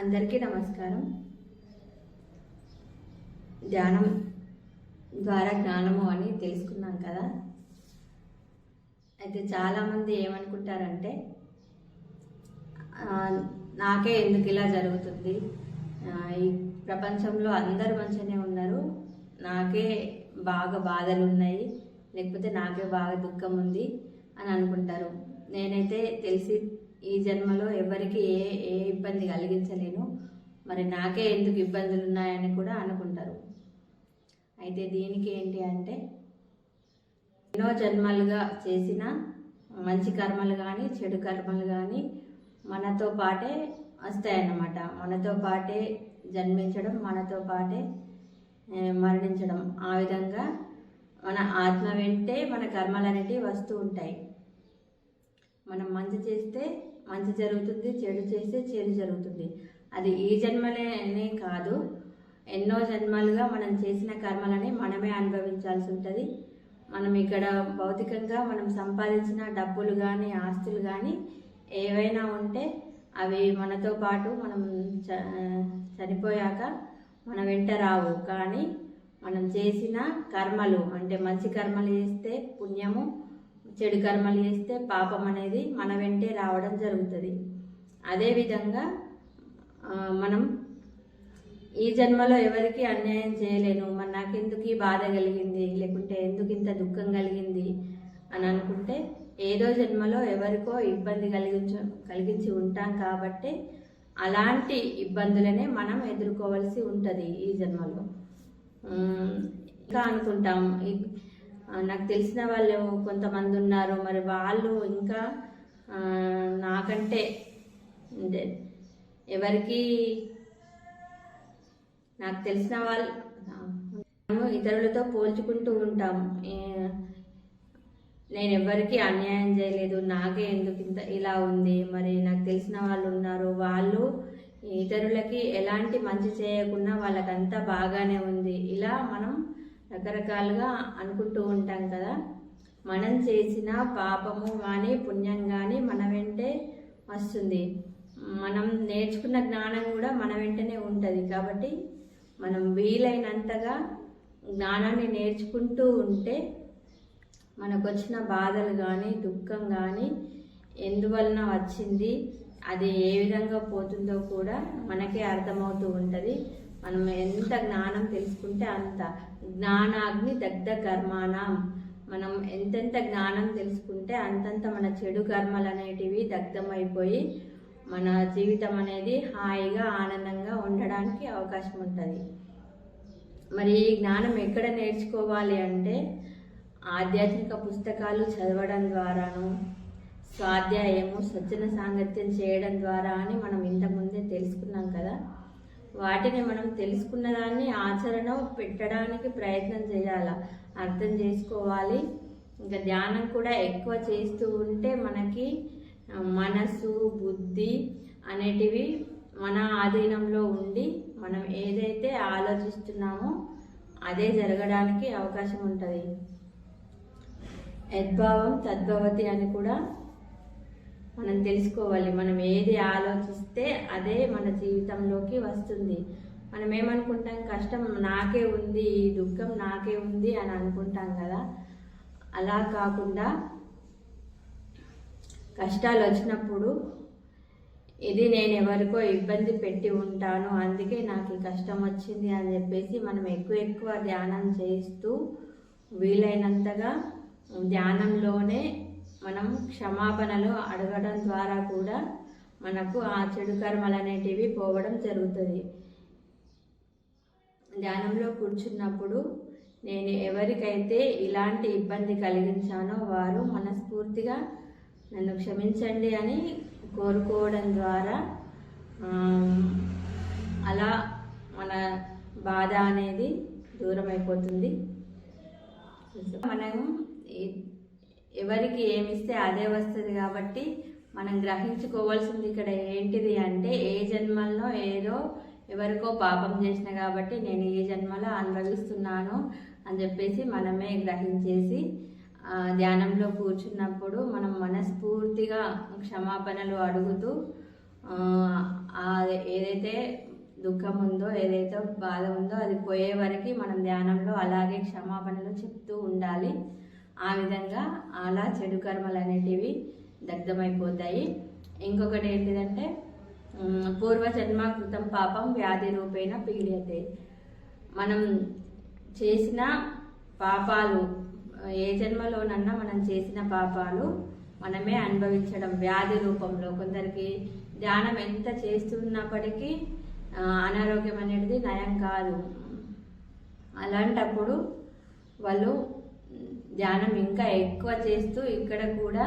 అందరికీ నమస్కారం. ధ్యానం ద్వారా జ్ఞానము అని తెలుసుకున్నాం కదా. అయితే చాలామంది ఏమనుకుంటారంటే నాకే ఎందుకు ఇలా జరుగుతుంది? ఈ ప్రపంచంలో అందరు మంచిగానే ఉన్నారు. నాకే బాగా బాధలు ఉన్నాయి. లేకపోతే నాకే బాగా దుఃఖం ఉంది అని అనుకుంటారు. నేనైతే తెలిసి ఈ జన్మలో ఎవరికి ఏ ఏ ఇబ్బంది కలిగించలేను. మరి నాకే ఎందుకు ఇబ్బందులు ఉన్నాయని కూడా అనుకుంటారు. అయితే దీనికి ఏంటి అంటే ఎన్నో జన్మలుగా చేసిన మంచి కర్మలు కానీ చెడు కర్మలు కానీ మనతో పాటే వస్తాయన్నమాట. మనతో పాటే జన్మించడం మనతో పాటే మరణించడం. ఆ విధంగా మన ఆత్మ వెంటే మన కర్మలు అనేటివి వస్తూ ఉంటాయి. మనం మంచి చేస్తే మంచి జరుగుతుంది చెడు చేస్తే చెడు జరుగుతుంది. అది ఈ జన్మలేనే కాదు. ఎన్నో జన్మలుగా మనం చేసిన కర్మలని మనమే అనుభవించాల్సి ఉంటుంది. మనం ఇక్కడ భౌతికంగా మనం సంపాదించిన డబ్బులు కానీ ఆస్తులు కానీ ఏవైనా ఉంటే అవి మనతో పాటు మనం చనిపోయాక మన వెంట రావు. కానీ మనం చేసిన కర్మలు అంటే మంచి కర్మలు చేస్తే పుణ్యము చెడు కర్మలు చేస్తే పాపం అనేది మన వెంటే రావడం జరుగుతుంది. అదేవిధంగా మనం ఈ జన్మలో ఎవరికి అన్యాయం చేయలేను మరి నాకెందుకు ఈ బాధ కలిగింది లేకుంటే ఎందుకు ఇంత దుఃఖం కలిగింది అని అనుకుంటే ఏదో జన్మలో ఎవరికో ఇబ్బంది కలిగించ కలిగించి ఉంటాం కాబట్టి అలాంటి ఇబ్బందులనే మనం ఎదుర్కోవాల్సి ఉంటుంది ఈ జన్మలో. ఇంకా అనుకుంటాం ఈ- నాకు తెలిసిన వాళ్ళు కొంతమంది ఉన్నారు మరి వాళ్ళు ఇంకా నాకంటే ఎవరికి నాకు తెలిసిన వాళ్ళు మనము ఇతరులతో పోల్చుకుంటూ ఉంటాం నేను ఎవరికి అన్యాయం చేయలేదు నాకే ఎందుకు ఇంత ఇలా ఉంది మరి నాకు తెలిసిన వాళ్ళు ఉన్నారు. వాళ్ళు ఇతరులకి ఎలాంటి మంచి చేయకుండా వాళ్ళకంతా బాగానే ఉంది. ఇలా మనం రకరకాలుగా అనుకుంటూ ఉంటాం కదా. మనం చేసిన పాపము కానీ పుణ్యం కానీ మన వెంటే వస్తుంది. మనం నేర్చుకున్న జ్ఞానం కూడా మన వెంటనే ఉంటుంది. కాబట్టి మనం వీలైనంతగా జ్ఞానాన్ని నేర్చుకుంటూ ఉంటే మనకు వచ్చిన బాధలు కానీ దుఃఖం కానీ ఎందువలన వచ్చింది అది ఏ విధంగా పోతుందో కూడా మనకే అర్థమవుతూ ఉంటుంది. మనం ఎంత జ్ఞానం తెలుసుకుంటే అంత. జ్ఞానాగ్ని దగ్ధ కర్మాణం మనం ఎంతెంత జ్ఞానం తెలుసుకుంటే అంతంత మన చెడు కర్మలు అనేటివి దగ్ధమైపోయి మన జీవితం అనేది హాయిగా ఆనందంగా ఉండడానికి అవకాశం ఉంటుంది మరి ఈ జ్ఞానం ఎక్కడ నేర్చుకోవాలి అంటే ఆధ్యాత్మిక పుస్తకాలు చదవడం ద్వారాను స్వాధ్యాయము సజ్జన సాంగత్యం చేయడం ద్వారా అని మనం ఇంతకుముందే తెలుసుకున్నాం కదా. వాటిని మనం తెలుసుకున్న దాన్ని ఆచరణ పెట్టడానికి ప్రయత్నం చేయాలి? అర్థం చేసుకోవాలి. ఇంకా ధ్యానం కూడా ఎక్కువ చేస్తూ ఉంటే మనకి మనసు బుద్ధి అనేటివి మన ఆధీనంలో ఉండి మనం ఏదైతే ఆలోచిస్తున్నామో అదే జరగడానికి అవకాశం ఉంటుంది. యద్భావం తద్భవతి అని కూడా మనం తెలుసుకోవాలి. మనం ఏది ఆలోచిస్తే అదే మన జీవితంలోకి వస్తుంది. మనం ఏమనుకుంటాం? కష్టం నాకే ఉంది ఈ దుఃఖం నాకే ఉంది అని అనుకుంటాం కదా. అలా కాకుండా కష్టాలు వచ్చినప్పుడు ఇది నేను ఎవరికో ఇబ్బంది పెట్టి ఉంటాను అందుకే నాకు ఈ కష్టం వచ్చింది అని చెప్పేసి మనం ఎక్కువ ఎక్కువ ధ్యానం చేస్తూ వీలైనంతగా ధ్యానంలోనే మనం క్షమాపణలు అడగడం ద్వారా కూడా మనకు ఆ చెడు కర్మలు అనేటివి పోవడం జరుగుతుంది. ధ్యానంలో కూర్చున్నప్పుడు నేను ఎవరికైతే ఇలాంటి ఇబ్బంది కలిగించానో వారు మనస్ఫూర్తిగా నన్ను క్షమించండి అని కోరుకోవడం ద్వారా అలా మన బాధ అనేది దూరం అయిపోతుంది మనం ఎవరికి ఏమిస్తే అదే వస్తుంది కాబట్టి మనం గ్రహించుకోవాల్సింది ఇక్కడ ఏంటిది అంటే ఏ జన్మల్లో ఏదో ఎవరికో పాపం చేసిన కాబట్టి నేను ఏ జన్మలో అనుభవిస్తున్నాను అని చెప్పేసి మనమే గ్రహించేసి ధ్యానంలో కూర్చున్నప్పుడు మనం మనస్ఫూర్తిగా క్షమాపణలు అడుగుతూ ఏదైతే ఏదైతే దుఃఖం ఉందో ఏదైతే బాధ ఉందో అది పోయే వరకు మనం ధ్యానంలో అలాగే క్షమాపణలు చెప్తూ ఉండాలి. ఆ విధంగా అలా చెడు కర్మలు అనేటివి దగ్ధమైపోతాయి. ఇంకొకటి ఏంటిదంటే పూర్వజన్మకృతం కృతం పాపం వ్యాధి రూపేణ పీడితే మనం చేసిన పాపాలు ఏ జన్మలోనన్నా మనం చేసిన పాపాలు మనమే అనుభవించడం వ్యాధి రూపంలో. కొందరికి ధ్యానం ఎంత చేస్తున్నప్పటికీ అనారోగ్యం అనేది నయం కాదు. అలాంటప్పుడు వాళ్ళు ధ్యానం ఇంకా ఎక్కువ చేస్తూ ఇక్కడ కూడా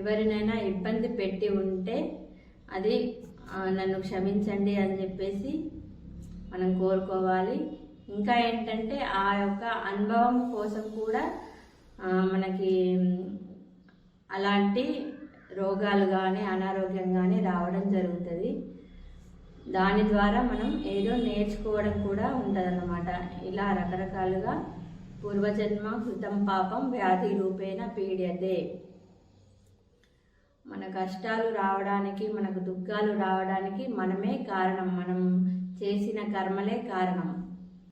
ఎవరినైనా ఇబ్బంది పెట్టి ఉంటే అది నన్ను క్షమించండి అని చెప్పేసి మనం కోరుకోవాలి. ఇంకా ఏంటంటే ఆ యొక్క అనుభవం కోసం కూడా మనకి అలాంటి రోగాలు కానీ అనారోగ్యం కానీ రావడం జరుగుతుంది. దాని ద్వారా మనం ఏదో నేర్చుకోవడం కూడా ఉంటుందన్నమాట. ఇలా రకరకాలుగా పూర్వజన్మ కృతం పాపం వ్యాధి రూపేణ పీడ్యతే. మన కష్టాలు రావడానికి మనకు దుఃఖాలు రావడానికి మనమే కారణం. మనం చేసిన కర్మలే కారణం.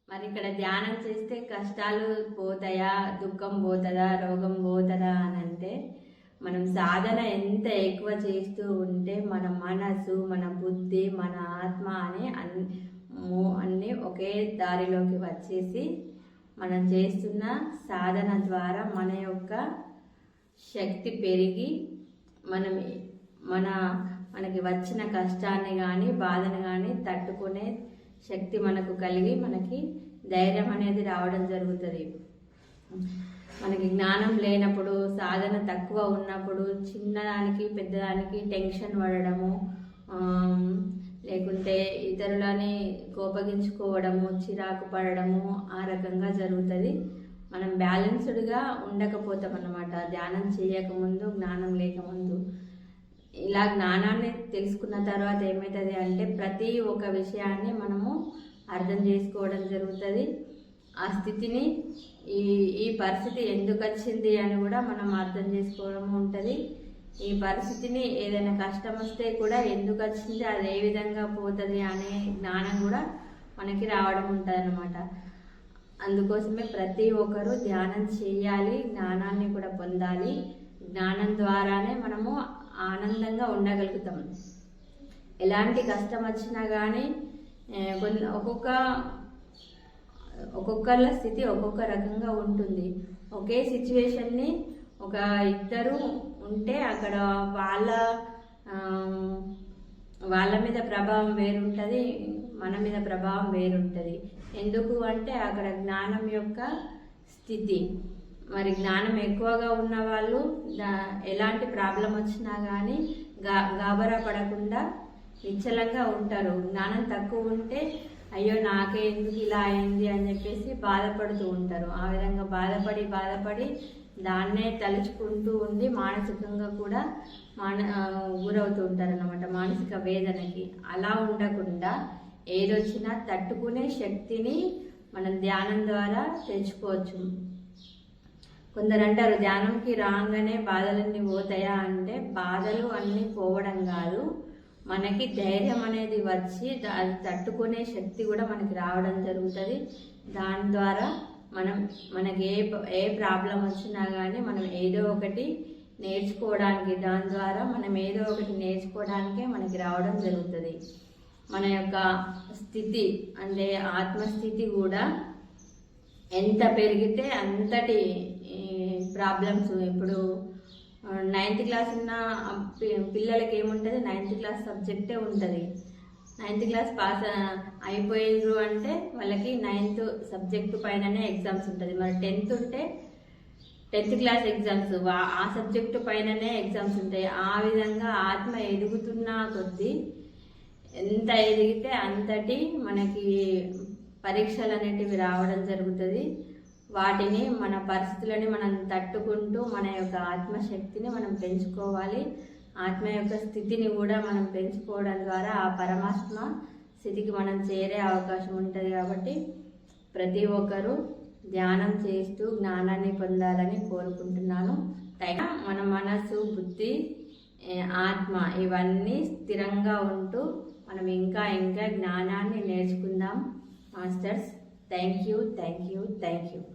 మరి ఇక్కడ ధ్యానం చేస్తే కష్టాలు పోతాయా దుఃఖం పోతుందా రోగం పోతుందా అని అంటే మనం సాధన ఎంత ఎక్కువ చేస్తూ ఉంటే మన మనసు మన బుద్ధి మన ఆత్మ అని అన్ని అన్నీ ఒకే దారిలోకి వచ్చేసి మనం చేస్తున్న సాధన ద్వారా మన యొక్క శక్తి పెరిగి మనం మన మనకి వచ్చిన కష్టాన్ని కానీ బాధను కానీ తట్టుకునే శక్తి మనకు కలిగి మనకి ధైర్యం అనేది రావడం జరుగుతుంది. మనకి జ్ఞానం లేనప్పుడు సాధన తక్కువ ఉన్నప్పుడు చిన్నదానికి పెద్దదానికి టెన్షన్ పడడము లేకుంటే ఇతరులని కోపగించుకోవడము చిరాకు పడడము ఆ రకంగా జరుగుతుంది. మనం బ్యాలెన్స్డ్గా ఉండకపోతాం అన్నమాట ధ్యానం చేయకముందు జ్ఞానం లేకముందు. ఇలా జ్ఞానాన్ని తెలుసుకున్న తర్వాత ఏమవుతుంది అంటే ప్రతి ఒక్క విషయాన్ని మనము అర్థం చేసుకోవడం జరుగుతుంది. ఆ స్థితిని ఈ ఈ పరిస్థితి ఎందుకు వచ్చింది అని కూడా మనం అర్థం చేసుకోవడం ఉంటుంది. ఈ పరిస్థితిని ఏదైనా కష్టం వస్తే కూడా ఎందుకు వచ్చింది అది ఏ విధంగా పోతుంది అనే జ్ఞానం కూడా మనకి రావడం ఉంటుంది అనమాట అందుకోసమే ప్రతి ఒక్కరూ ధ్యానం చేయాలి జ్ఞానాన్ని కూడా పొందాలి. జ్ఞానం ద్వారానే మనము ఆనందంగా ఉండగలుగుతాం. ఎలాంటి కష్టం వచ్చినా కానీ కొన్ని ఒక్కొక్క ఒక్కొక్కళ్ళ స్థితి ఒక్కొక్క రకంగా ఉంటుంది. ఒకే సిచ్యువేషన్ని ఒక ఇద్దరు ఉంటే అక్కడ వాళ్ళ వాళ్ళ మీద ప్రభావం వేరుంటుంది మన మీద ప్రభావం వేరుంటుంది. ఎందుకు అంటే అక్కడ జ్ఞానం యొక్క స్థితి. మరి జ్ఞానం ఎక్కువగా ఉన్న వాళ్ళు దా- ఎలాంటి ప్రాబ్లం వచ్చినా కానీ గా గాబరా పడకుండా నిశ్చలంగా ఉంటారు. జ్ఞానం తక్కువ ఉంటే అయ్యో నాకే ఎందుకు ఇలా అయింది అని చెప్పేసి బాధపడుతూ ఉంటారు. ఆ విధంగా బాధపడి బాధపడి దాన్నే తలుచుకుంటూ ఉండి మానసికంగా కూడా మాన ఆ, గురవుతూ మానసిక వేదనకి అలా ఉండకుండా ఏదొచ్చినా తట్టుకునే శక్తిని మనం ధ్యానం ద్వారా తెచ్చుకోవచ్చు కొందరు అంటారు ధ్యానంకి రాగానే బాధలన్నీ పోతాయా? అంటే బాధలు అన్నీ పోవడం కాదు. మనకి ధైర్యం అనేది వచ్చి అది తట్టుకునే శక్తి కూడా మనకి రావడం జరుగుతుంది. దాని ద్వారా మనం మనకి ఏ ఏ ప్రాబ్లం వచ్చినా కానీ మనం ఏదో ఒకటి నేర్చుకోవడానికి దాని ద్వారా మనం ఏదో ఒకటి నేర్చుకోవడానికే మనకి రావడం జరుగుతుంది. మన యొక్క స్థితి అంటే ఆత్మస్థితి కూడా ఎంత పెరిగితే అంతటి ప్రాబ్లమ్స్ ఇప్పుడు నైన్త్ క్లాస్ ఉన్న పిల్లలకి ఏముంటుంది? నైన్త్ క్లాస్ సబ్జెక్టే ఉంటుంది. నైన్త్ క్లాస్ పాస్ అయిపోయారు అంటే వాళ్ళకి నైన్త్ సబ్జెక్టు పైననే ఎగ్జామ్స్ ఉంటుంది. మరి టెన్త్ ఉంటే టెన్త్ క్లాస్ ఎగ్జామ్స్ ఆ సబ్జెక్టు పైననే ఎగ్జామ్స్ ఉంటాయి. ఆ విధంగా ఆత్మ ఎదుగుతున్న కొద్దీ ఎంత ఎదిగితే అంతటి మనకి పరీక్షలు అనేటివి రావడం జరుగుతుంది. వాటిని మన పరిస్థితులని మనం తట్టుకుంటూ మన యొక్క ఆత్మశక్తిని మనం పెంచుకోవాలి. ఆత్మ యొక్క స్థితిని కూడా మనం పెంచుకోవడం ద్వారా ఆ పరమాత్మ స్థితికి మనం చేరే అవకాశం ఉంటుంది కాబట్టి ప్రతి ఒక్కరూ ధ్యానం చేస్తూ జ్ఞానాన్ని పొందాలని కోరుకుంటున్నాను. తగిన మన మనసు బుద్ధి ఆత్మ ఇవన్నీ స్థిరంగా ఉంటూ మనం ఇంకా ఇంకా జ్ఞానాన్ని నేర్చుకుందాం. Masters thank you thank you thank you.